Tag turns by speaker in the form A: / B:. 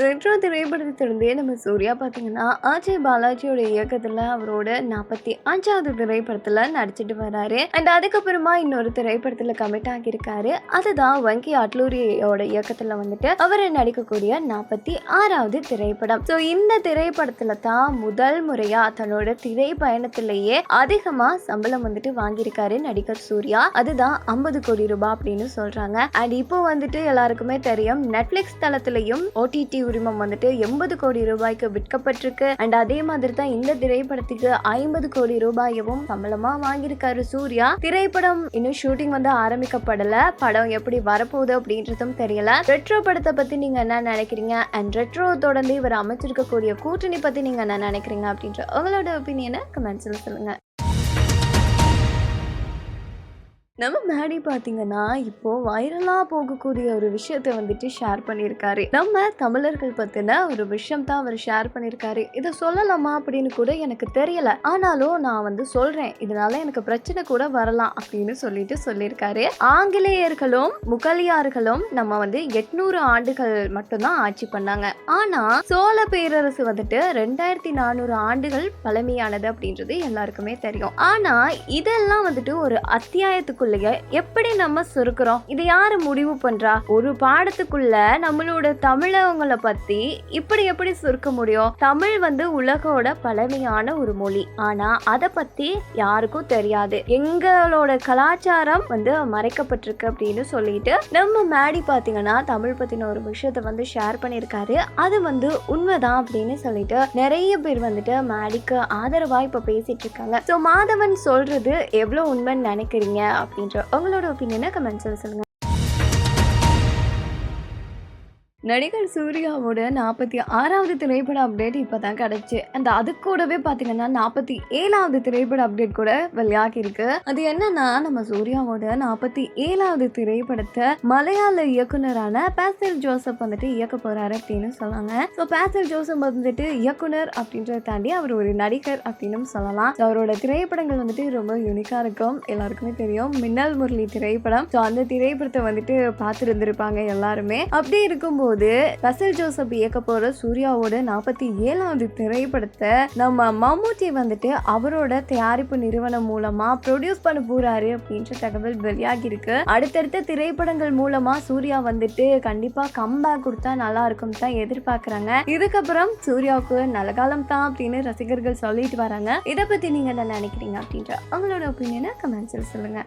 A: Retro திரைப்படத்திலிருந்தே நம்ம சூர்யா பார்த்தீங்கன்னா அஜய் பாலாஜியோட இயக்கத்தில் அவரோட நாற்பத்தி அஞ்சாவது திரைப்படத்தில் நடிச்சிட்டு வராரு. அண்ட் அதுக்கப்புறமா இன்னொரு திரைப்படத்தில் கமிட் ஆகியிருக்காரு. அதுதான் வங்கி அட்லூரியோட இயக்கத்தில் வந்துட்டு அவர் நடிக்கக்கூடிய நாற்பத்தி ஆறாவது திரைப்படம். ஸோ இந்த திரைப்படத்தில் தான் முதல் முறையாக தன்னோட திரை பயணத்திலேயே அதிகமாக சம்பளம் வந்துட்டு வாங்கியிருக்காரு நடிகர் சூர்யா. அதுதான் ஐம்பது கோடி ரூபாய் அப்படின்னு சொல்கிறாங்க அண்ட் இப்போ வந்துட்டு எல்லாருக்குமே தெரியும் நெட்ஃப்ளிக்ஸ் தளத்திலையும் ஓடிடி உரிமம் வந்துட்டு எண்பது கோடி ரூபாய்க்கு விற்கப்பட்டிருக்கு. அண்ட் அதே மாதிரி தான் இந்த திரைப்படத்துக்கு ஐம்பது கோடி ரூபாயவும் சம்பளமா வாங்கியிருக்காரு சூர்யா. திரைப்படம் இன்னும் ஷூட்டிங் வந்து ஆரம்பிக்கப்படல. படம் எப்படி வரப்போகுது அப்படின்றதும் தெரியல. ரெட்ரோ படத்தை பத்தி நீங்க என்ன நினைக்கிறீங்க? அண்ட் ரெட்ரோ தொடர்ந்து இவர் அமைச்சிருக்கக்கூடிய கூட்டணி பத்தி நீங்க என்ன நினைக்கிறீங்க அப்படின்ற உங்களோட ஒப்பீனியனை கமெண்ட்ஸ்ல சொல்லுங்க. நம்ம மேடி பார்த்தீங்கன்னா இப்போ வைரலாக போகக்கூடிய ஒரு விஷயத்தை வந்துட்டு ஷேர் பண்ணியிருக்காரு. நம்ம தமிழர்கள் பற்றின ஒரு விஷயம் தான் அவர் ஷேர் பண்ணியிருக்காரு. இதை சொல்லலாமா அப்படின்னு கூட எனக்கு தெரியல. ஆனாலும் நான் வந்து சொல்கிறேன் இதனால எனக்கு பிரச்சனை கூட வரலாம் அப்படின்னு சொல்லிட்டு சொல்லியிருக்காரு. ஆங்கிலேயர்களும் முகலியார்களும் நம்ம வந்து எட்நூறு ஆண்டுகள் மட்டும்தான் ஆட்சி பண்ணாங்க. ஆனால் சோழ பேரரசு வந்துட்டு ரெண்டாயிரத்தி நானூறு ஆண்டுகள் பழமையானது அப்படின்றது எல்லாருக்குமே தெரியும். ஆனால் இதெல்லாம் வந்துட்டு ஒரு பாடத்துக்குள்ளேயே எப்படி நம்ம சுருக்கிறோம்? இதை யாரு முடிவு பண்றா? ஒரு பாடத்துக்குள்ள நம்மளோட தமிழவங்களை பத்தி இப்படி எப்படி சுருக்க முடியும்? தமிழ் வந்து உலகோட பழமையான ஒரு மொழி. ஆனா அதை பத்தி யாருக்கும் தெரியாது. எங்களோட கலாச்சாரம் வந்து மறைக்கப்பட்டிருக்கு அப்படின்னு சொல்லிட்டு நம்ம மேடி பாத்தீங்கன்னா தமிழ் பத்தின ஒரு விஷயத்த வந்து ஷேர் பண்ணியிருக்காரு. அது வந்து உண்மைதான் அப்படின்னு சொல்லிட்டு நிறைய பேர் வந்துட்டு மேடிக்கு ஆதரவா இப்ப பேசிட்டு இருக்காங்க. ஸோ மாதவன் சொல்றது எவ்வளவு உண்மைன்னு நினைக்கிறீங்க? அப்படின்ற உங்களோட ஒப்பீனியனை கமெண்ட்ஸில் சொல்லுங்க நடிகர் சூர்யாவோட நாற்பத்தி ஆறாவது திரைப்பட அப்டேட் இப்போ தான் கிடச்சி. அந்த அது கூடவே பார்த்தீங்கன்னா நாற்பத்தி ஏழாவது திரைப்பட அப்டேட் கூட வெளியாகி இருக்கு. அது என்னன்னா நம்ம சூர்யாவோட நாற்பத்தி ஏழாவது திரைப்படத்தை மலையாள இயக்குனரான பேசல் ஜோசப் வந்துட்டு இயக்க போறாரு அப்படின்னு சொன்னாங்க. ஸோ பேசல் ஜோசப் வந்துட்டு இயக்குனர் அப்படின்றத தாண்டி அவர் ஒரு நடிகர் அப்படின்னு சொல்லலாம். அவரோட திரைப்படங்கள் வந்துட்டு ரொம்ப யூனிக்காக இருக்கும். எல்லாருக்குமே தெரியும். மின்னல் முரளி திரைப்படம். ஸோ அந்த திரைப்படத்தை வந்துட்டு பார்த்துருந்துருப்பாங்க எல்லாருமே. அப்படி இருக்கும்போது பசல் ஜோசப் இயக்க போற சூர்யாவோட நாற்பத்தி ஏழாவது திரைப்படத்தை நம்ம மம்மூட்டி வந்துட்டு அவரோட தயாரிப்பு நிறுவனம் மூலமா ப்ரொடியூஸ் பண்ண போறாரு அப்படின்ற தகவல் வெளியாகி இருக்கு. அடுத்தடுத்த திரைப்படங்கள் மூலமா சூர்யா வந்துட்டு கண்டிப்பா கம்பேக் கொடுத்தா நல்லா இருக்கும் தான் எதிர்பார்க்கறாங்க. இதுக்கப்புறம் சூர்யாவுக்கு நல்ல காலம் தான் அப்படின்னு ரசிகர்கள் சொல்லிட்டு வராங்க. இதை பத்தி நீங்க என்ன நினைக்கிறீங்க அப்படின்ற அவங்களோட ஒப்பீனியனை கமெண்ட்ஸில் சொல்லுங்க.